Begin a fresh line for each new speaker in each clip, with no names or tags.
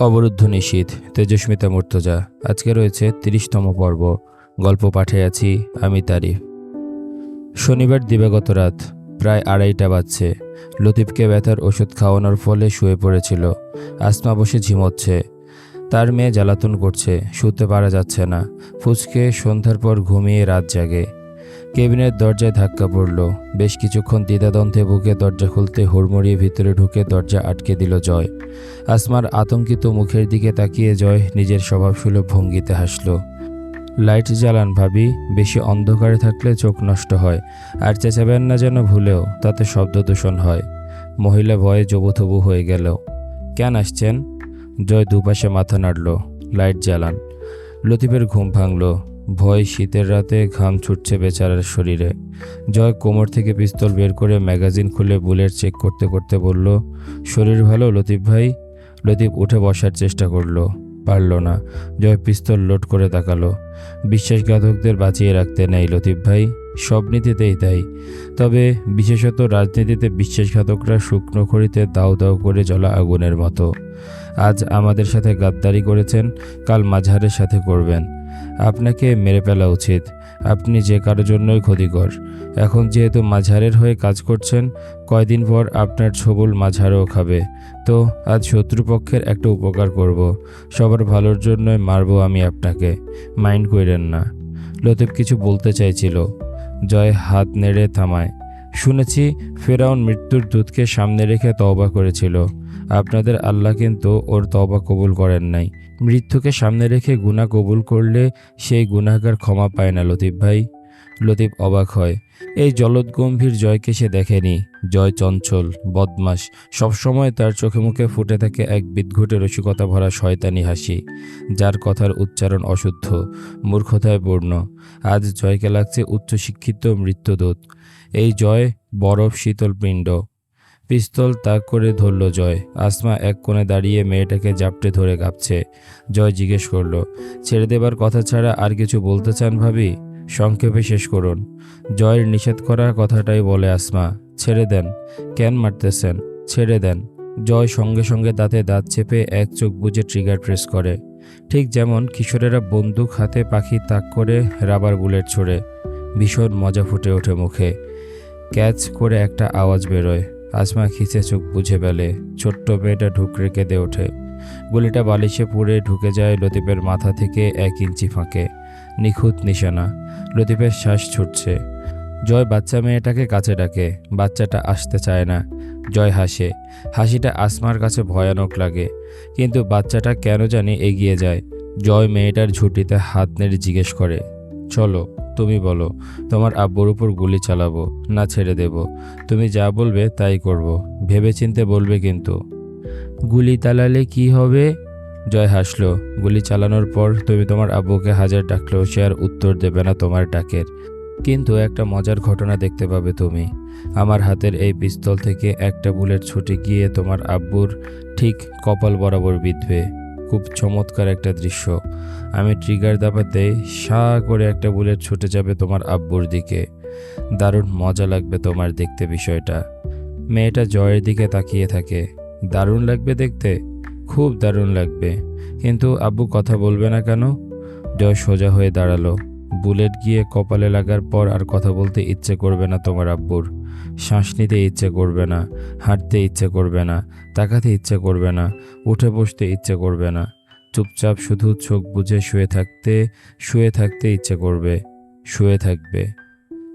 অবরুদ্ধ নিশীথ তেজস্মিতা মূর্তজা। আজকে রয়েছে তিরিশতম পর্ব। গল্প পাঠে আছি আমি তারিফ শনিবার দিবাগত রাত, প্রায় আড়াইটা বাজছে। লতিফকে ব্যথার ওষুধ খাওয়ানোর ফলে শুয়ে পড়েছিল। আসমা বসে ঝিমোচ্ছে। তার মেয়ে জ্বালাতন করছে, শুতে পারা যাচ্ছে না। ফুচকে সন্ধ্যার পর ঘুমিয়ে রাত জাগে। কেবিনের দরজায় ধাক্কা পড়ল। বেশ কিছুক্ষণ দ্বিধাদ্বন্দ্বে বুকে দরজা খুলতে হুড়মুড়িয়ে ভিতরে ঢুকে দরজা আটকে দিল জয়। আসমার আতঙ্কিত মুখের দিকে তাকিয়ে জয় নিজের স্বভাবসুলভ ভঙ্গিতে হাসল। লাইট জ্বালান ভাবি, বেশি অন্ধকারে থাকলে চোখ নষ্ট হয়, আর চেঁচাবেন না যেন ভুলেও, তাতে শব্দ দূষণ হয়। মহিলা ভয়ে জবুথবু হয়ে গেল। কেন আসছেন? জয় দুপাশে মাথা নাড়ল। লাইট জ্বালান। লতিফের ঘুম ভাঙল। ভয় শীতের রাতে ঘাম ছুটছে বেচারার শরীরে। জয় কোমর থেকে পিস্তল বের করে ম্যাগাজিন খুলে বুলেট চেক করতে করতে বলল, শরীর ভালো, লতিফ ভাই? লতিফ উঠে বসার চেষ্টা করল। পারল না। জয় পিস্তল লোড করে তাকালো। বিশ্বাসঘাতকদের বাঁচিয়ে রাখতে নেই, লতিফ ভাই। সব নীতিতেই তাই। তবে বিশেষত রাজনীতিতে বিশ্বাসঘাতকরা শুকনো খড়িতে দাও দাউ করে জ্বলা আগুনের মতো। আজ আমাদের সাথে গাদ্দারি করেছেন, কাল মাঝহারের সাথে করবেন। আপনাকে মেরে ফেলা উচিত। আপনি যে কারোর জন্যই ক্ষতিকর। এখন যেহেতু মাঝারের হয়ে কাজ করছেন, কয়দিন পর আপনার ছবল মাঝারও খাবে। তো, আজ শত্রুপক্ষের একটা উপকার করব। সবার ভালোর জন্যই মারবো আমি আপনাকে। মাইন্ড কইরেন না। লতিফ কিছু বলতে চাইছিল। জয় হাত নেড়ে থামায়। শুনেছি ফেরাউন মৃত্যুর দূতকে সামনে রেখে তওবা করেছিল। আপনাদের আল্লাহ কিন্তু ওর তওবা কবুল করেন নাই। মৃত্যুকে সামনে রেখে গুণা কবুল করলে সেই গুনাহগার ক্ষমা পায় না, লতিফ ভাই। লতিফ অবাক হয়। এই জলদ গম্ভীর জয়কে সে দেখেনি। জয় চঞ্চল বদমাস সবসময় তার চোখে মুখে ফুটে থাকে এক বিদঘুটে রসিকতা ভরা শয়তানি হাসি, যার কথার উচ্চারণ অশুদ্ধ, মূর্খতায় পূর্ণ। আজ জয়কে লাগছে উচ্চশিক্ষিত মৃত্যুদূত। এই জয় বরফ শীতল পিণ্ড। পিস্তল তাক করে ধরল জয়। আসমা এক কোণে দাঁড়িয়ে মেয়েটাকে জাপটে ধরে কাঁপছে। জয় জিজ্ঞেস করল, ছেড়ে দেবার কথা ছাড়া আর কিছু বলতে চান ভাবি? সংক্ষেপে শেষ করুন। জয়ের নিষেধ করা কথাটাই বলে আসমা, ছেড়ে দেন। কেন মারতেছেন? ছেড়ে দেন। জয় সঙ্গে সঙ্গে দাঁতে দাঁত চেপে এক চোখ বুজে ট্রিগার প্রেস করে। ঠিক যেমন কিশোরেরা বন্দুক হাতে পাখি তাক করে রাবার বুলেট ছোড়ে। ভীষণ মজা ফুটে ওঠে মুখে। ক্যাচ করে একটা আওয়াজ বেরোয়। আসমা খিচে চোখ বুঝে ফেলে। ছোট্ট মেয়েটা ঢুকরে কেঁদে ওঠে। গুলিটা বালিশে পুড়ে ঢুকে যায় লতিফের মাথা থেকে এক ইঞ্চি ফাঁকে। নিখুঁত নিশানা। লতিফের শ্বাস ছুটছে। জয় বাচ্চা মেয়েটাকে কাছে ডাকে। বাচ্চাটা আসতে চায় না। জয় হাসে। হাসিটা আসমার কাছে ভয়ানক লাগে। কিন্তু বাচ্চাটা কেন জানি এগিয়ে যায়। জয় মেয়েটার ঝুঁটিতে হাত নেড়ে জিজ্ঞেস করে। চলো, তুমি বলো, তোমার আব্বুর উপর গুলি চালাবো, না ছেড়ে দেব। তুমি যা বলবে তাই করব, ভেবেচিন্তে বলবে কিন্তু। গুলি চালালে কি হবে? জয় হাসলো। গুলি চালানোর পর তুমি তোমার আব্বুকে হাজার ডাকলেও সে আর উত্তর দেবে না তোমার ডাকের। কিন্তু একটা মজার ঘটনা দেখতে পাবে তুমি। আমার হাতের এই পিস্তল থেকে একটা বুলেট ছুটে গিয়ে তোমার আব্বুর ঠিক কপাল বরাবর বিঁধবে। খুব চমৎকার একটা দৃশ্য। আমি ট্রিগার দাবাতে সা করে একটা বুলেট ছুটে যাবে তোমার আব্বুর দিকে। দারুণ মজা লাগবে তোমার দেখতে বিষয়টা। মেয়েটা জয়ের দিকে তাকিয়ে থাকে। দারুণ লাগবে দেখতে? খুব দারুণ লাগবে। কিন্তু আব্বু কথা বলবে না কেন? জয় সোজা হয়ে দাঁড়াল। বুলেট গিয়ে কপালে লাগার পর আর কথা বলতে ইচ্ছে করবে না তোমার আব্বুর। শ্বাস নিতে ইচ্ছে করবে না, হাঁটতে ইচ্ছে করবে না। তাকাতে ইচ্ছে করবে না, উঠে বসতে ইচ্ছে করবে না। চুপচাপ শুধু চোখ বুঝে শুয়ে থাকতে শুয়ে থাকতে ইচ্ছে করবে, শুয়ে থাকবে।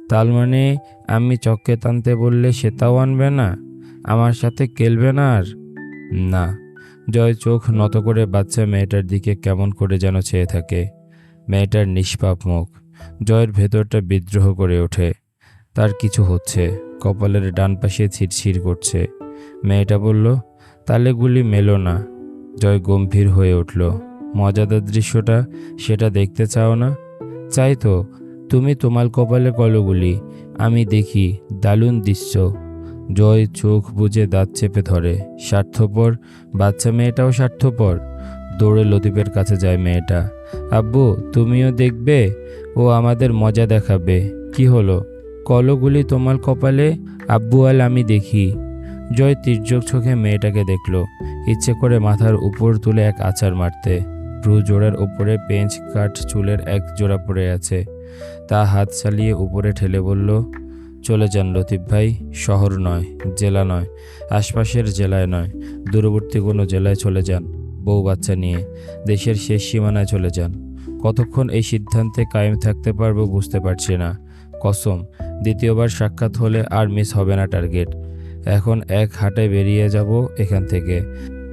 তার মানে আমি চক্কে টানতে বললে সেটাও আনবে না? আমার সাথে খেলবে না আর? না। জয় চোখ নত করে বাচ্চা মেয়েটার দিকে কেমন করে যেন চেয়ে থাকে। মেয়েটার নিষ্পাপ মুখ। জয়ের ভেতরটা বিদ্রোহ করে ওঠে। তার কিছু হচ্ছে। কপালের ডান পাশে ছিটছির করছে। মেয়েটা বলল তালে গুলি মেলো না। জয় গম্ভীর হয়ে উঠল। মজাদার দৃশ্যটা সেটা দেখতে চাও না? চাই তো, তুমি তোমার কপালে কলগুলি, আমি দেখি দারুণ দৃশ্য। জয় চোখ বুজে দাঁত চেপে ধরে, স্বার্থপর? বাচ্চা মেয়েটাও স্বার্থপর? দৌড়ে লতিফের কাছে যায় মেয়েটা। আব্বু, তুমিও দেখবে? ও আমাদের মজা দেখাবে। কি হলো? কলগুলি তোমার কপালে? আব্বু আল আমি দেখি। জয় তির্যক চোখে মেয়েটাকে দেখল। ইচ্ছে করে মাথার উপর তুলে এক আচার মারতে। ভ্রু জোড়ার উপরে পেঞ্চ কাট চুলের এক জোড়া পড়ে আছে। তা হাত চালিয়ে উপরে ঠেলে বলল, চলে যান লতিফ ভাই, শহর নয়, জেলা নয়, আশপাশের জেলায় নয়, দূরবর্তী কোনো জেলায় চলে যান, বউ বাচ্চা নিয়ে, দেশের শেষ সীমানায় চলে যান। কতক্ষণ এই সিদ্ধান্তে কায়েম থাকতে পারব বুঝতে পারছি না। কসম, দ্বিতীয়বার সাক্ষাৎ হলে আর মিস হবে না টার্গেট এখন এক হাটে বেরিয়ে যাব এখান থেকে।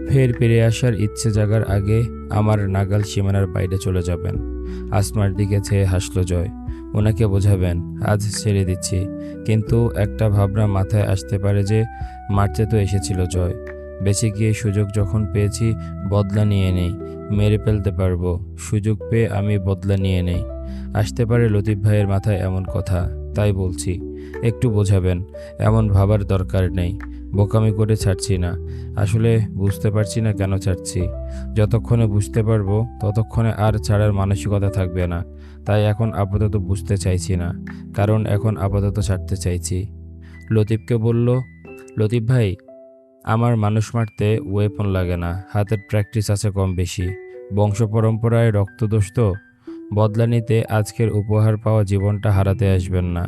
ফের ফিরে আসার ইচ্ছে জাগার আগে আমার নাগাল সীমানার বাইরে চলে যাবেন। আসমার দিকে চেয়ে হাসলো জয়। ওনাকে বোঝাবেন, আজ ছেড়ে দিচ্ছি। কিন্তু একটা ভাবনা মাথায় আসতে পারে যে, মারতে তো এসেছিল জয়। বেঁচে গিয়ে সুযোগ যখন পেয়েছি, বদলা নিয়ে নেই। মেরে ফেলতে পারব। সুযোগ পেয়ে আমি বদলা নিয়ে নেই। আসতে পারে লতিফ ভাইয়ের মাথায় এমন কথা, তাই বলছি, একটু বোঝাবেন, এমন ভাবার দরকার নেই, বোকামি করে ছাড়ছি না। আসলে বুঝতে পারছি না কেন ছাড়ছি। যতক্ষণে বুঝতে পারব, ততক্ষণে আর ছাড়ার মানসিকতা থাকবে না। তাই এখন আপাতত বুঝতে চাইছি না, কারণ এখন আপাতত ছাড়তে চাইছি। লতিফকে বলল, লতিফ ভাই, আমার মানুষ মারতে ওয়েপন লাগে না, হাতের প্র্যাকটিস আছে কম বেশি। বংশ পরম্পরায় রক্তদোষ তো বদলা নিতে আজকের উপহার পাওয়া জীবনটা হারাতে আসবেন না।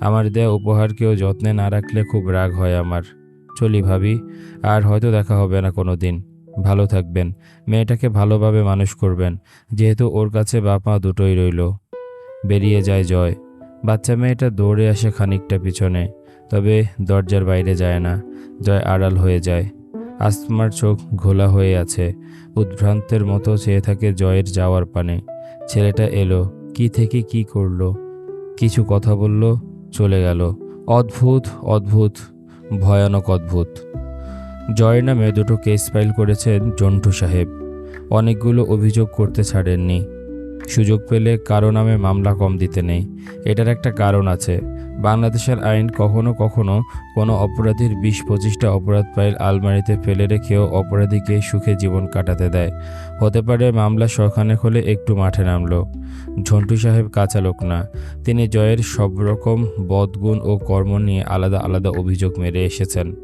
আমার দেয়া উপহার কেউ যত্নে না রাখলে খুব রাগ হয় আমার। চলি ভাবি, আর হয়তো দেখা হবে না কোনো দিন ভালো থাকবেন। মেয়েটাকে ভালোভাবে মানুষ করবেন। যেহেতু ওর কাছে বাপ মা দুটোই রইল। বেরিয়ে যায় জয়। বাচ্চা মেয়েটা দৌড়ে আসে খানিকটা পিছনে। তবে দরজার বাইরে যায় না। জয় আড়াল হয়ে যায়। আসমার চোখ ঘোলা হয়ে আছে। উদ্ভ্রান্তের মতো চেয়ে থাকে জয়ের যাওয়ার পানে। ছেলেটা এলো, কি থেকে কি করল? কিছু কথা বলল, চলে গেল। অদ্ভুত অদ্ভুত, ভয়ানক অদ্ভুত। জয়ের নামে দুটো কেস ফাইল করেছেন জন্টু সাহেব। অনেকগুলো অভিযোগ করতে ছাড়েননি। সুযোগ পেলে কারও নামে মামলা কম দিতে নেই। এটার একটা কারণ আছে। বাংলাদেশের আইন কখনো কখনো কোনো অপরাধীর বিশ পঁচিশটা অপরাধ ফাইল আলমারিতে ফেলে রেখেও অপরাধীকে সুখে জীবন কাটাতে দেয়। হতে পারে মামলা সখানে হলে একটু মাঠে নামলো। ঝন্টু সাহেব কাঁচা লোক না। তিনি জয়ের সব রকম বদগুণ ও কর্ম নিয়ে আলাদা আলাদা অভিযোগ মেরে এসেছেন।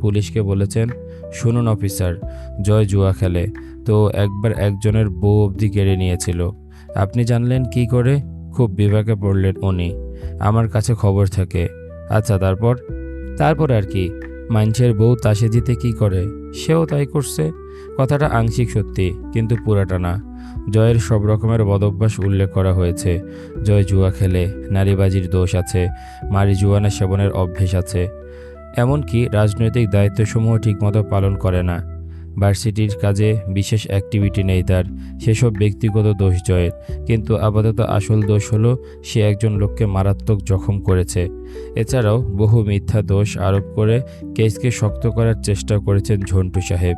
পুলিশকে বলেছেন, শুনুন অফিসার, জয় জুয়া খেলে। তো একবার একজনের বউ অবধি কেড়ে নিয়েছিল। আপনি জানলেন কি করে? খুব বিভাগে পড়লেন উনি। আমার কাছে খবর থাকে। আচ্ছা তারপর? তারপর আর কি। মানুষের বউ তাসে দিতে কি করে? সেও তাই করছে। কথাটা আংশিক সত্যি, কিন্তু পুরাটা না। জয়ের সব রকমের বদভ্যাস উল্লেখ করা হয়েছে। জয় জুয়া খেলে, নারীবাজির দোষ আছে, মারি জুয়ানা সেবনের অভ্যেস আছে। এমনকি রাজনৈতিক দায়িত্বসমূহ ঠিকমতো পালন করে না। ভার্সিটির কাজে বিশেষ অ্যাক্টিভিটি নেই তার। সেসব ব্যক্তিগত দোষ জয়ের। কিন্তু আপাতত আসল দোষ হলো, সে একজন লোককে মারাত্মক জখম করেছে। এছাড়াও বহু মিথ্যা দোষ আরোপ করে কেসকে শক্ত করার চেষ্টা করেছেন ঝন্টু সাহেব।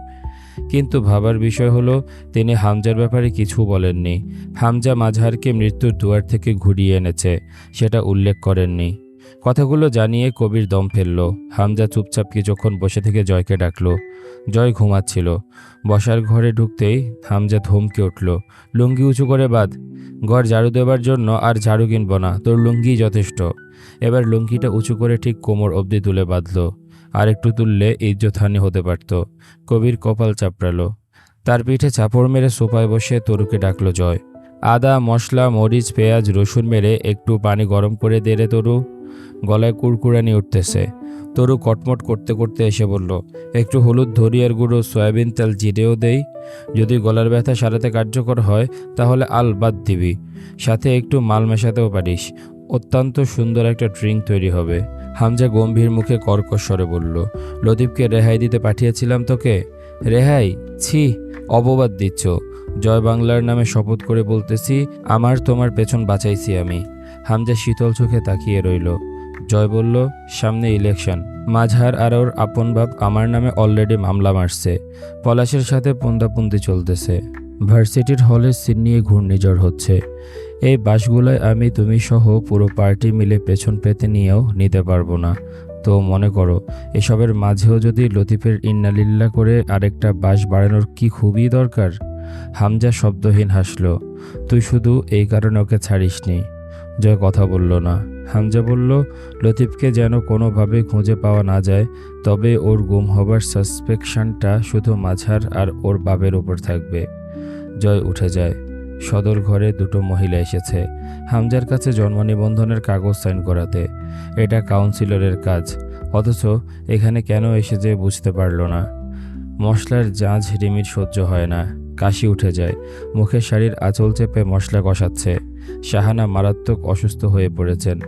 কিন্তু ভাবার বিষয় হলো, তিনি হামজার ব্যাপারে কিছু বলেননি। হামজা মাঝহারকে মৃত্যুর দুয়ার থেকে ঘুরিয়ে এনেছে, সেটা উল্লেখ করেননি। কথাগুলো জানিয়ে কবির দম ফেলল। হামজা চুপচাপ কিছুক্ষণ বসে থেকে জয়কে ডাকলো। জয় ঘুমাচ্ছিল। বসার ঘরে ঢুকতেই হামজা ধমকে উঠল, লুঙ্গি উঁচু করে বাদ ঘর ঝাড়ু দেবার জন্য আর ঝাড়ু কিনব না, তোর লুঙ্গি যথেষ্ট। এবার লুঙ্গিটা উঁচু করে ঠিক কোমর অবধি তুলে বাঁধল। আর একটু তুললে ইজ্জতহানি হতে পারত। কবির কপাল চাপড়ালো। তার পিঠে চাপড় মেরে সোফায় বসে তরুকে ডাকলো জয়, আদা, মশলা, মরিচ, পেঁয়াজ, রসুন মেরে একটু পানি গরম করে দেড়ে তরু। গলায় কুড়কুড়ানি উঠতেছে। তরু কটমট করতে করতে এসে বলল, একটু হলুদ ধরিয়ার গুঁড়ো সয়াবিন তেল জিরেও দেই। যদি গলার ব্যথা সারাতে কার্যকর হয়, তাহলে আল বাদ দিবি। সাথে একটু মাল মেশাতেও পারিস। অত্যন্ত সুন্দর একটা ড্রিঙ্ক তৈরি হবে। হামজা গম্ভীর মুখে কর্কশ স্বরে বলল, লতিফকে রেহাই দিতে পাঠিয়েছিলাম তোকে? রেহাই? ছি, অপবাদ দিচ্ছ। জয় বাংলার নামে শপথ করে বলতেছি, আমার তোমার পেছন বাঁচাইছি আমি। হামজা শীতল চোখে তাকিয়ে রইল। জয় বলল, সামনে ইলেকশন মাঝহার আর ওর আপন বাপ আমার নামে অলরেডি মামলা মারছে। পলাশের সাথে পুন্দাপুন্দি চলতেছে। ভার্সিটির হলে সিট নিয়ে ঘূর্ণিঝড় হচ্ছে। এই বাসগুলোয় আমি, তুমি সহ পুরো পার্টি মিলে পেছন পেতে নিয়েও নিতে পারব না। তো মনে করো, এসবের মাঝেও যদি লতিফের ইন্নালিল্লা করে আরেকটা বাস বাড়ানোর কি খুবই দরকার? হামজা শব্দহীন হাসলো, তুই শুধু এই কারণে ওকে ছাড়িসনি। জয় কথা বলল না। হামজা বলল, লতিফকে যেন কোনোভাবে খুঁজে পাওয়া না যায়, তবে ওর গুম হবার সাসপেকশনটা শুধু মাঝার আর ওর বাবের ওপর থাকবে। জয় উঠে যায়। সদর ঘরে দুটো মহিলা এসেছে, হামজার কাছে জন্ম নিবন্ধনের কাগজ সাইন করাতে। এটা কাউন্সিলরের কাজ, অথচ এখানে কেন এসেছে বুঝতে পারল না। মশলার জাঁজ রিমির সহ্য হয় না, কাশি উঠে যায় মুখে শাড়ির আঁচল চেপে মশলা কষাচ্ছে। শাহানা মারাত্মক অসুস্থ হয়ে পড়েছেন।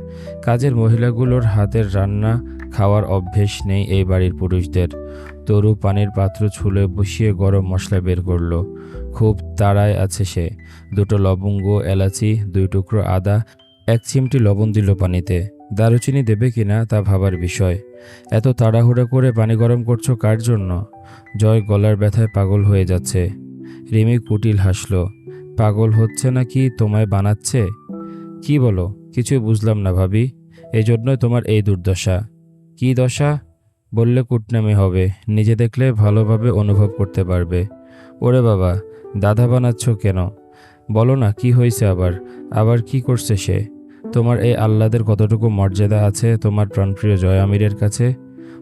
কাজের মহিলাগুলোর হাতের রান্না খাওয়ার অভ্যেস নেই এই বাড়ির পুরুষদের। তরু পানির পাত্র ছুলে বসিয়ে গরম মশলা বের করল। খুব তাড়ায় আছে সে। দুটো লবঙ্গ, এলাচি, দুই টুকরো আদা, এক চিমটি লবণ দিল পানিতে। দারুচিনি দেবে কিনা তা ভাবার বিষয়। এত তাড়াহুড়া করে পানি গরম করছ কার জন্য? জয় গলার ব্যথায় পাগল হয়ে যাচ্ছে। রিমি কুটিল হাসল। পাগল হচ্ছে নাকি তোমায় বানাচ্ছে? কি বলো? কিছুই বুঝলাম না ভাবি। এই জন্যই তোমার এই দুর্দশা। কি দশা? বললে কুটনামি হবে। নিজে দেখলে ভালোভাবে অনুভব করতে পারবে। ওরে বাবা, দাদা বানাচ্ছ কেন? বলো না, কি হয়েছে আবার? আবার কি করছে সে? তোমার এই আহ্লাদের কতটুকু মর্যাদা আছে তোমার প্রাণপ্রিয় জয় আমিরের কাছে?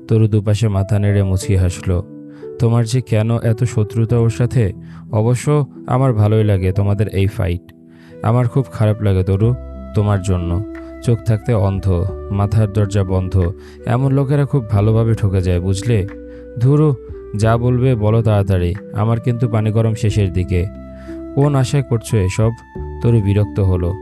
তরু দুপাশে মাথা নেড়ে মুছিয়ে হাসলো। তোমার যে কেন এত শত্রুতা ওর সাথে? অবশ্য আমার ভালোই লাগে তোমাদের এই ফাইট আমার খুব খারাপ লাগে তরু, তোমার জন্য। চোখ থাকতে অন্ধ, মাথার দরজা বন্ধ। এমন লোকেরা খুব ভালোভাবে ঠকে যায়, বুঝলে? ধুরু, যা বলবে বলো তাড়াতাড়ি, আমার কিন্তু পানি গরম শেষের দিকে। কোন আশায় করছ এসব? তরু বিরক্ত হলো।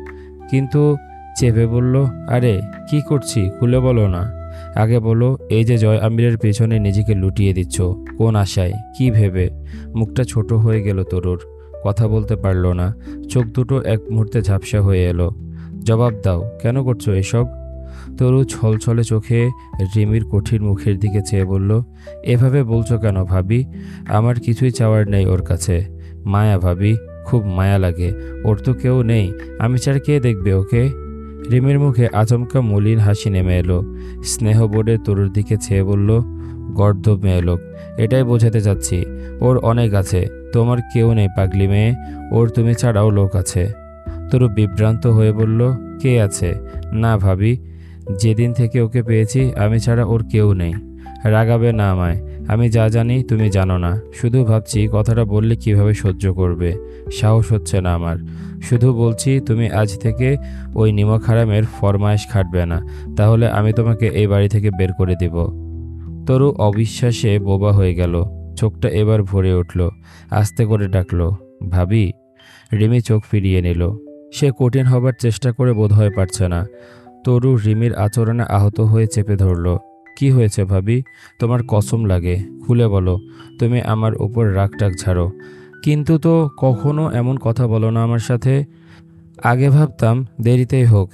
কিন্তু চেপে বলল, আরে, কি করছি? খুলে বলো না। আগে বলো, এই যে জয় আমিরের পেছনে নিজেকে লুটিয়ে দিচ্ছ, কোন আশায়? কি ভেবে? মুখটা ছোট হয়ে গেল তরুর। কথা বলতে পারল না। চোখ দুটো এক মুহূর্তে ঝাপসা হয়ে এলো। জবাব দাও, কেন করছ এসব? তরু ছলছলে চোখে রিমির কঠিন মুখের দিকে চেয়ে বলল, এভাবে বলছো কেন ভাবি? আমার কিছুই চাওয়ার নেই ওর কাছে। মায়া ভাবি, খুব মায়া লাগে। ওর তো কেউ নেই। আমি ছাড়া কে দেখবে ওকে? রিমির মুখে আচমকা মলিন হাসি নেমে এলো। স্নেহ বোর্ডে তরুর দিকে ছেয়ে বলল গর্দব মেয়ে লোক, এটাই বোঝাতে চাচ্ছি। ওর অনেক আছে। তোমার কেউ নেই পাগলি মেয়ে। ওর তুমি ছাড়াও লোক আছে। তরু বিভ্রান্ত হয়ে বলল, কে আছে? না ভাবি। যেদিন থেকে ওকে পেয়েছি, আমি ছাড়া ওর কেউ নেই। রাগাবে না আমায়। আমি যা জানি, তুমি জানো না। শুধু ভাবছি, কথাটা বললে কীভাবে সহ্য করবে? সাহস হচ্ছে না আমার। শুধু বলছি তুমি আজ থেকে ওই নিমক হারামের ফরমায়েশ খাটবে না। তাহলে আমি তোমাকে এই বাড়ি থেকে বের করে দিব। তরু অবিশ্বাসে বোবা হয়ে গেল। চোখটা এবার ভরে উঠল। আস্তে করে ডাকলো, ভাবি। রিমি চোখ ফিরিয়ে নিল। সে কঠিন হবার চেষ্টা করে বোধ বোধহয় পারছে না। তরু রিমির আচরণে আহত হয়ে চেপে ধরল, কি হয়েছে ভাবি? তোমার কসম লাগে। খুলে বলো, তুমি আমার উপর রাগ টাক ঝাড়ো। কিন্তু তো কখনো এমন কথা বলো না আমার সাথে। আগে ভাবতাম, দেরিতেই হোক,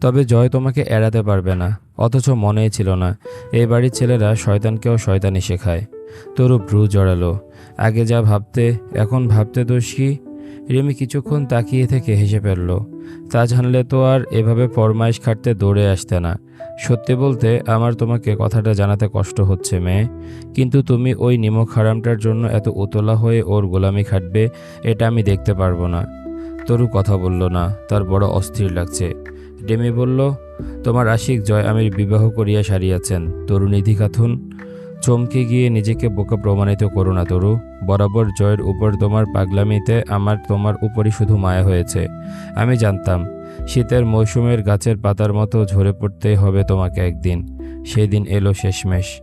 তবে জয় তোমাকে এড়াতে পারবে না, অথচ মনেই ছিল না এই বাড়ির ছেলেরা শয়তানকেও শয়তানি শেখায়। তরু ভ্রু জড়ালো, আগে যা ভাবতে, এখন ভাবতে দোষ কি? রেমি কিছুক্ষণ তাকিয়ে থেকে হেসে ফেলল। তা জানলে তো আর এভাবে ফরমাইশ খাটতে দৌড়ে আসতে না। সত্যি বলতে আমার তোমাকে কথাটা জানাতে কষ্ট হচ্ছে, মেয়ে। কিন্তু তুমি ওই নিমক হারামটার জন্য এত উতলা হয়ে ওর গোলামি খাটবে, এটা আমি দেখতে পারব না। তরু কথা বলল না, তার বড় অস্থির লাগছে। ডেমি বলল, তোমার আশিক জয় আমির বিবাহ করিয়া সারিয়াছেন তরুনিধি খাতুন। চমকে গিয়ে নিজেকে বোকা প্রমাণিত করো না, তরু। বরাবর জয়ের উপর তোমার পাগলামিতে আমার তোমার উপরই শুধু মায়া হয়েছে। আমি জানতাম, শীতের মৌসুমের গাছের পাতার মতো ঝরে পড়তেই হবে তোমাকে একদিন। সেই দিন এলো শেষমেশ।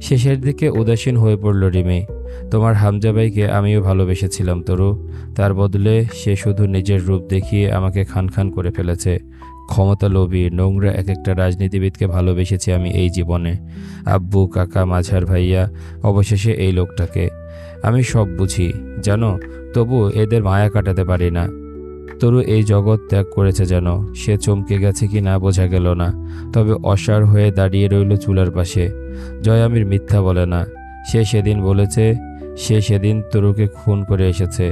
শেষের দিকে উদাসীন হয়ে পড়ল রিমি। তোমার হামজাবাইকে আমিও ভালোবেসেছিলাম, তরু। তার বদলে সে শুধু নিজের রূপ দেখিয়ে আমাকে খান খান করে ফেলেছে। ক্ষমতা লোভী, নোংরা এক একটা রাজনীতিবিদকে ভালোবেসেছি আমি এই জীবনে। আব্বু, কাকা, মাঝার ভাইয়া, অবশেষে এই লোকটাকে। আমি সব বুঝি, জানো? তবু এদের মায়া কাটাতে পারি না। তরু এই জগৎ ত্যাগ করেছে যেন, সে চমকে গেছে কি না বোঝা গেল না। তবে অসার হয়ে দাঁড়িয়ে রইল চুলার পাশে। জয় আমির মিথ্যা বলে না। সে সেদিন বলেছে, সে সেদিন তরুকে খুন করে এসেছে।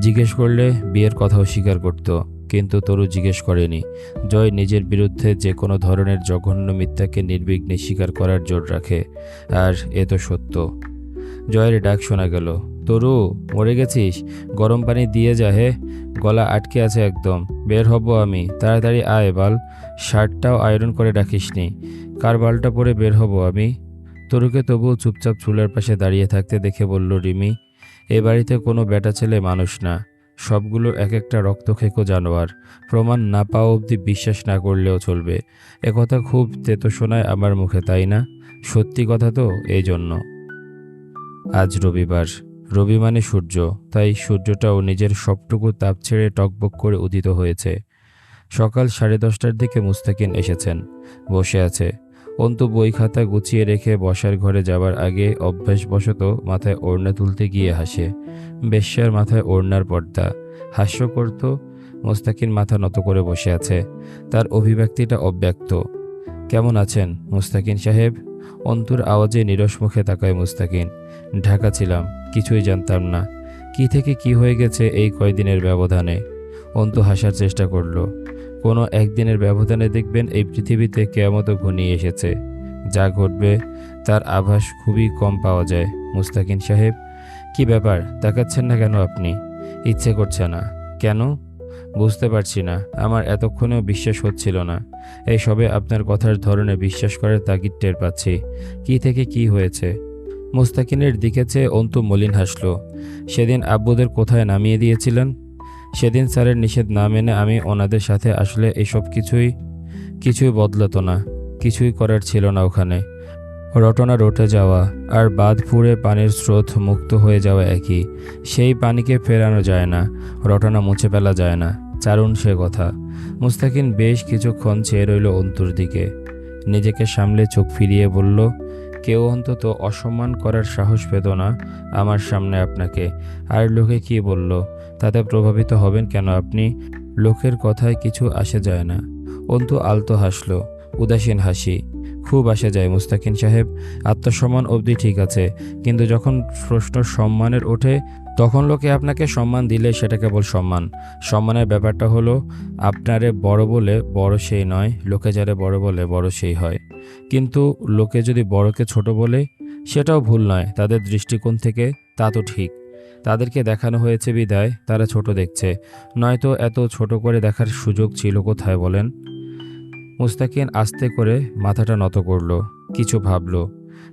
জিজ্ঞেস করলে বিয়ের কথাও স্বীকার করত। কিন্তু তরু জিজ্ঞেস করেনি। জয় নিজের বিরুদ্ধে যে কোনো ধরনের জঘন্য মিথ্যাকে নির্বিঘ্নে স্বীকার করার জোর রাখে, আর এ তো সত্য। জয়ের ডাক শোনা গেল, তরু, মরে গেছিস? গরম পানি দিয়ে যা হে। গলা আটকে আছে একদম। বের হব আমি। তাড়াতাড়ি আয়, বাল। শার্টটাও আয়রন করে রাখিসনি। কার বালটা পরে বের হব আমি? তরুকে তবুও চুপচাপ চুলের পাশে দাঁড়িয়ে থাকতে দেখে বলল, রিমি, এ বাড়িতে কোনো বেটা ছেলে মানুষ না। সবগুলো এক একটা রক্তখেকো জানোয়ার। প্রমাণ না পাওয়া অবধি বিশ্বাস না করলেও চলবে। একথা খুব তেতো শোনায় আমার মুখে, তাই না? সত্যি কথা তো এই জন্য আজ রবিবার। রবি মানে সূর্য, তাই সূর্যটাও নিজের সবটুকু তাপ ছেড়ে টকবক করে উদিত হয়েছে। সকাল সাড়ে দশটার দিকে মুস্তাকিন এসেছেন। বসে আছে। অন্তু বই খাতা গুছিয়ে রেখে বসার ঘরে যাবার আগে অভ্যাসবশত মাথায় ওড়না তুলতে গিয়ে হাসে। বেশ্যার মাথায় ওড়নার পর্দা। হাস্যকর তো মুস্তাকিন মাথা নত করে বসে আছে। তার অভিব্যক্তিটা অব্যক্ত। কেমন আছেন মুস্তাকিন সাহেব? অন্তুর আওয়াজে নিরস মুখে তাকায় মুস্তাকিন। ঢাকা ছিলাম, কিছুই জানতাম না। কি থেকে কি হয়ে গেছে এই কয়দিনের ব্যবধানে? অন্তু হাসার চেষ্টা করল। কোনো একদিনের ব্যবধানে দেখবেন এই পৃথিবীতে কেয়ামতো ঘনিয়ে এসেছে। যা ঘটবে, তার আভাস খুবই কম পাওয়া যায়। মুস্তাকিন সাহেব, কি ব্যাপার? তাকাচ্ছেন না কেন আপনি? ইচ্ছে করছে না। কেন? বুঝতে পারছি না। আমার এতক্ষণেও বিশ্বাস হচ্ছিল না। এই সবে আপনার কথার ধরনে বিশ্বাস করার তাগিদ টের পাচ্ছি। কি থেকে কি হয়েছে? মুস্তাকিনের দিকে চেয়ে অন্তু মলিন হাসল। সেদিন আব্বুদের কোথায় নামিয়ে দিয়েছিলেন? সেদিন স্যারের নিষেধ না মেনে আমি ওনাদের সাথে আসলে এসব কিছুই কিছুই বদলাতো না, কিছুই করার ছিল না ওখানে। রটনা রটে যাওয়া আর বাঁধ ফুঁড়ে পানির স্রোত মুক্ত হয়ে যাওয়া একই। সেই পানিকে ফেরানো যায় না, রটনা মুছে ফেলা যায় না। চারুণ সে কথা। মুস্তাকিন বেশ কিছুক্ষণ চেয়ে রইল অন্তুর দিকে। নিজেকে সামলে চোখ ফিরিয়ে বলল কেউ অন্তত অসম্মান করার সাহস পেত না আমার সামনে আপনাকে। আর লোকে কি বলল? তাতে প্রভাবিত হবেন কেন আপনি? লোকের কথায় কিছু আসে যায় না। অন্তু আলতো হাসল। উদাসীন হাসি। খুব আসে যায় মুস্তাকিন সাহেব। আত্মসম্মান অবধি ঠিক আছে। কিন্তু যখন প্রশ্ন সম্মানের ওঠে তখন লোকে আপনাকে সম্মান দিলে সেটা কেবল সম্মান। সম্মানের ব্যাপারটা হলো, আপনারে বড় বলে বড় সেই নয়, লোকে যারে বড় বলে বড় সেই হয়। কিন্তু লোকে যদি বড়কে ছোট বলে, সেটাও ভুল নয়, তাদের দৃষ্টিকোণ থেকে তা তো ঠিক। তাদেরকে দেখানো হয়েছে বিদায়, তারা ছোট দেখছে। নয়তো এত ছোট করে দেখার সুযোগ ছিল কোথায় বলেন? মুস্তাকিন আস্তে করে মাথাটা নত করল, কিছু ভাবল।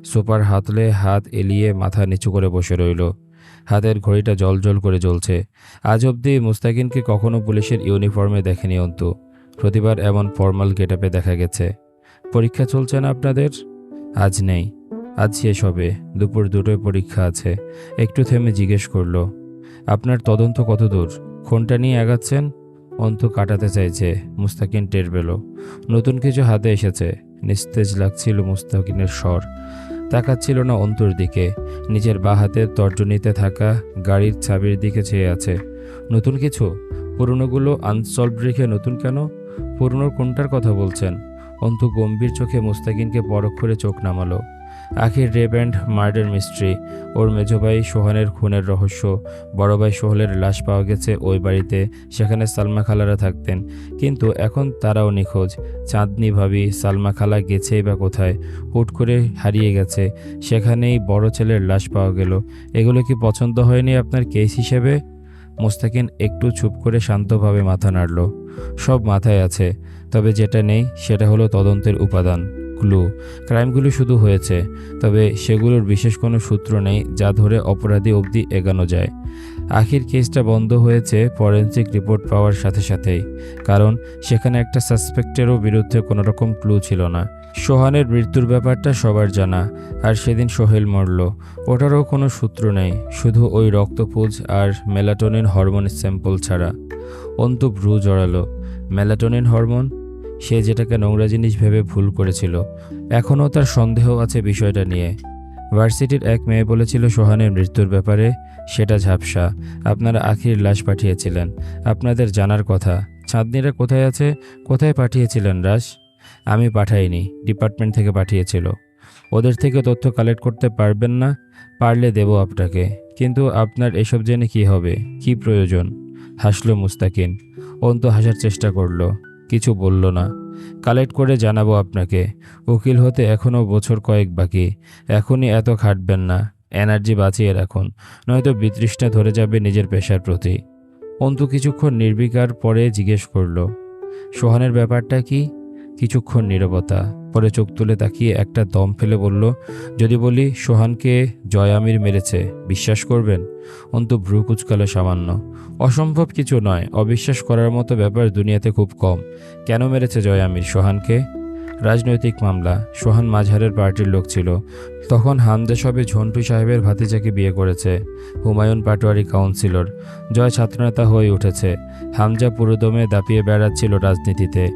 সুপার হাতলে হাত এলিয়ে মাথা নিচু করে বসে রইল। হাতের ঘড়িটা জল জল করে জ্বলছে। আজ অবধি মুস্তাকিনকে কখনো পুলিশের ইউনিফর্মে দেখেনি অন্তু। প্রতিবার এমন ফর্মাল গেটআপে দেখা গেছে। পরীক্ষা চলছে না আপনাদের? আজ নেই। আজ শেষ হবে। দুপুর দুটোয় পরীক্ষা আছে। একটু থেমে জিজ্ঞেস করল, আপনার তদন্ত কত দূর? কোনটা নিয়ে আগাচ্ছেন? অন্ত কাটাতে চাইছে। মুস্তাকিন টের পেল। নতুন কিছু হাতে এসেছে। নিস্তেজ লাগছিল মুস্তাকিনের স্বর। তাকাচ্ছিল না অন্তর দিকে। নিজের বাহাতের তর্জনীতে থাকা গাড়ির ছাবির দিকে চেয়ে আছে। নতুন কিছু? পুরনোগুলো আনসলভ রেখে নতুন কেন? পুরনোর কোনটার কথা বলছেন? অন্তু গম্ভীর চোখে মুস্তাকিনকে পরখ করে চোখ নামালো। আখির রেপ অ্যান্ড মার্ডার মিস্ট্রি। ওর মেজভাই সোহানের খুনের রহস্য। বড় ভাই সোহেলের লাশ পাওয়া গেছে ওই বাড়িতে, সেখানে সালমা খালারা থাকতেন। কিন্তু এখন তারাও নিখোঁজ। চাঁদনি ভাবি, সালমা খালা গেছেই বা কোথায়? হুট করে হারিয়ে গেছে। সেখানেই বড় ছেলের লাশ পাওয়া গেল। এগুলো কি পছন্দ হয়নি আপনার কেস হিসেবে? মোস্তাকিন একটু চুপ করে শান্তভাবে মাথা নাড়ল। সব মাথায় আছে। তবে যেটা নেই, সেটা হলো তদন্তের উপাদান। ক্লু ক্রাইমগুলো শুধু হয়েছে, তবে সেগুলোর বিশেষ কোনো সূত্র নেই যা ধরে অপরাধী অবধি এগানো যায়। আখির কেসটা বন্ধ হয়েছে ফরেন্সিক রিপোর্ট পাওয়ার সাথে সাথেই, কারণ সেখানে একটা সাসপেক্টেরও বিরুদ্ধে কোনো রকম ক্লু ছিল না। সোহানের মৃত্যুর ব্যাপারটা সবার জানা, আর সেদিন সোহেল মরল। ওটারও কোনো সূত্র নেই, শুধু ওই রক্তপুজ আর মেলাটোনিন হরমোন স্যাম্পল ছাড়া। অন্তু ভ্রু জড়ালো। Melatonin hormone? সে যেটাকে নোংরা জিনিস ভেবে ভুল করেছিল। এখনও তার সন্দেহ আছে বিষয়টা নিয়ে। ভার্সিটির এক মেয়ে বলেছিল সোহানের মৃত্যুর ব্যাপারে সেটা ঝাপসা। আপনারা আখির লাশ পাঠিয়েছিলেন। আপনাদের জানার কথা। চাঁদনিরা কোথায় আছে? কোথায় পাঠিয়েছিলেন রাস আমি পাঠাইনি। ডিপার্টমেন্ট থেকে পাঠিয়েছিল। ওদের থেকে তথ্য কালেক্ট করতে পারবেন না? পারলে দেব আপনাকে। কিন্তু আপনার এসব জেনে কি হবে? কি প্রয়োজন? হাসলো মুস্তাকিন। অন্ত হাসার চেষ্টা করল। কিছু বলল না। কালেক্ট করে জানাব আপনাকে। উকিল হতে এখনও বছর কয়েক বাকি। এখনই এত খাটবেন না। এনার্জি বাঁচিয়ে রাখুন। নয়তো বিতৃষ্ণা ধরে যাবে নিজের পেশার প্রতি। অন্তু কিছুক্ষণ নির্বিকার পরে জিজ্ঞেস করল, সোহানের ব্যাপারটা কি? কিছুক্ষণ নীরবতা। পরে চোখ তুলে তাকিয়ে একটা দম ফেলে বলল, যদি বলি সোহানকে জয় আমির মেরেছে, বিশ্বাস করবেন? অন্তু ভ্রু কুচকালে সামান্য। অসম্ভব কিছু নয়, অবিশ্বাস করার মতো ব্যাপার দুনিয়াতে খুব কম। কেন মেরেছে জয় আমির সোহানকে? রাজনৈতিক মামলা। সোহান মাঝহারের পার্টির লোক ছিল। তখন হামজা সবে ঝন্টু সাহেবের ভাতিজাকে বিয়ে করেছে, হুমায়ুন পাটোয়ারি কাউন্সিলর। জয় ছাত্রনেতা হয়ে উঠেছে। হামজা পুরোদমে দাপিয়ে বেড়াচ্ছিল রাজনীতিতে।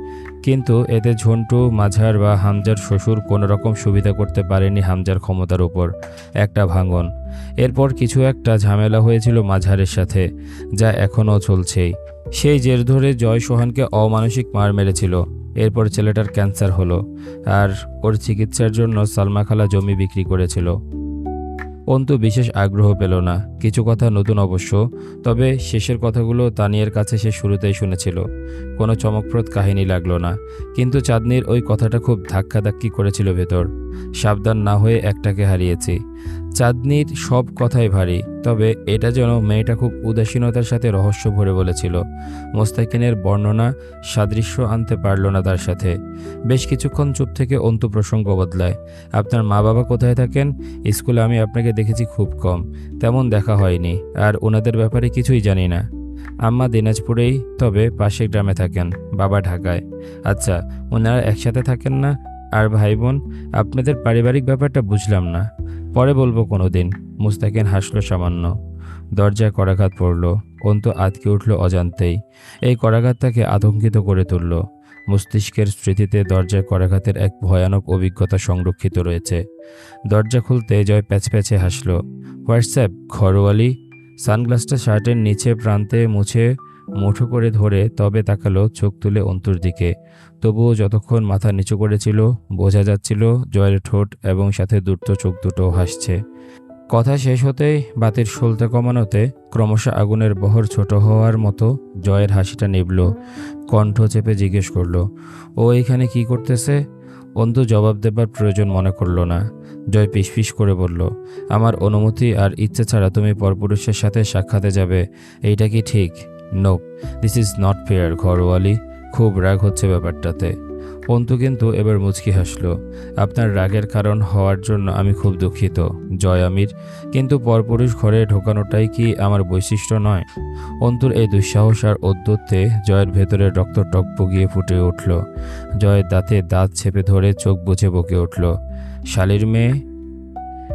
কিন্তু এতে ঝন্টু, মাঝার বা হামজার শ্বশুর কোনো রকম সুবিধা করতে পারেনি হামজার ক্ষমতার উপর। একটা ভাঙন। এরপর কিছু একটা ঝামেলা হয়েছিল মাঝারের সাথে, যা এখনও চলছেই। সেই জের ধরে জয় সোহানকে অমানসিক মার মেরেছিল। এরপর ছেলেটার ক্যান্সার হলো। আর ওর চিকিৎসার জন্য সালমা খালা জমি বিক্রি করেছিল। অন্তু বিশেষ আগ্রহ পেল না। কিছু কথা নতুন অবশ্য, তবে শেষের কথাগুলো তানিয়ের কাছে সে শুরুতেই শুনেছিল। কোনো চমকপ্রদ কাহিনী লাগল না, কিন্তু চাঁদনির ওই কথাটা খুব ধাক্কাধাক্কি করেছিল ভেতর। সাবধান না হয়ে একটাকে হারিয়েছি। চাঁদনির সব কথাই ভারী তবে এটা যেন মেয়েটা খুব উদাসীনতার সাথে রহস্য ভরে বলেছিল। মোস্তাকিনের বর্ণনা সাদৃশ্য আনতে পারল না তার সাথে। বেশ কিছুক্ষণ চুপ থেকে অন্তু প্রসঙ্গ বদলায়। আপনার মা বাবা কোথায় থাকেন? স্কুলে আমি আপনাকে দেখেছি খুব কম। তেমন দেখা হয়নি। আর ওনাদের ব্যাপারে কিছুই জানি না। আম্মা দিনাজপুরেই, তবে পাশের গ্রামে থাকেন, বাবা ঢাকায়। আচ্ছা ওনারা একসাথে থাকেন না? আর ভাই বোন, আপনাদের পারিবারিক ব্যাপারটা বুঝলাম না। পরে বলব কোনো দিন মুস্তাকিন হাসলো সামান্য। দরজায় করাঘাত পড়ল। অন্তু আতকে উঠল অজান্তেই। এই করাঘাত তাকে আতঙ্কিত করে তুলল। মস্তিষ্কের স্মৃতিতে দরজায় করাঘাতের এক ভয়ানক অভিজ্ঞতা সংরক্ষিত রয়েছে। দরজা খুলতে জয় প্যাচপ্যাচে হাসল। হোয়াটসঅ্যাপ ঘরোয়ালি। সানগ্লাসটা শার্টের নিচে প্রান্তে মুছে মুঠো করে ধরে তবে তাকালো চোখ তুলে অন্তুর দিকে। তবুও যতক্ষণ মাথা নিচু করেছিল, বোঝা যাচ্ছিল জয়ের ঠোঁট এবং সাথে দ্রুত চোখ দুটো হাসছে। কথা শেষ হতেই বাতির সলতে কমানোতে ক্রমশ আগুনের বহর ছোট হওয়ার মতো জয়ের হাসিটা নিবল কণ্ঠ চেপে জিজ্ঞেস করল, ও এখানে কি করতেছে? অন্তু জবাব দেবার প্রয়োজন মনে করল না। জয় পিসপিস করে বলল, আমার অনুমতি আর ইচ্ছে ছাড়া তুমি পরপুরুষের সাথে সাক্ষাতে যাবে। এইটা কি ঠিক? No this is not fair Gharwali খুব রাগ হচ্ছে ব্যাপারটাতে। অন্তু কিন্তু এবার মুচকি হাসলো। আপনার রাগের কারণ হওয়ার জন্য আমি খুব দুঃখিত, জয় আমির। কিন্তু পরপুরুষ ঘরে ঢোকানোটাই কি আমার বৈশিষ্ট্য নয়? অন্তুর এই দুঃসাহস আর অদ্যুত্বে জয়ের ভেতরে রক্ত টক বগিয়ে ফুটে উঠল। জয়ের দাঁতে দাঁত চেপে ধরে চোখ বুঝে বকে উঠল, শালির মেয়ে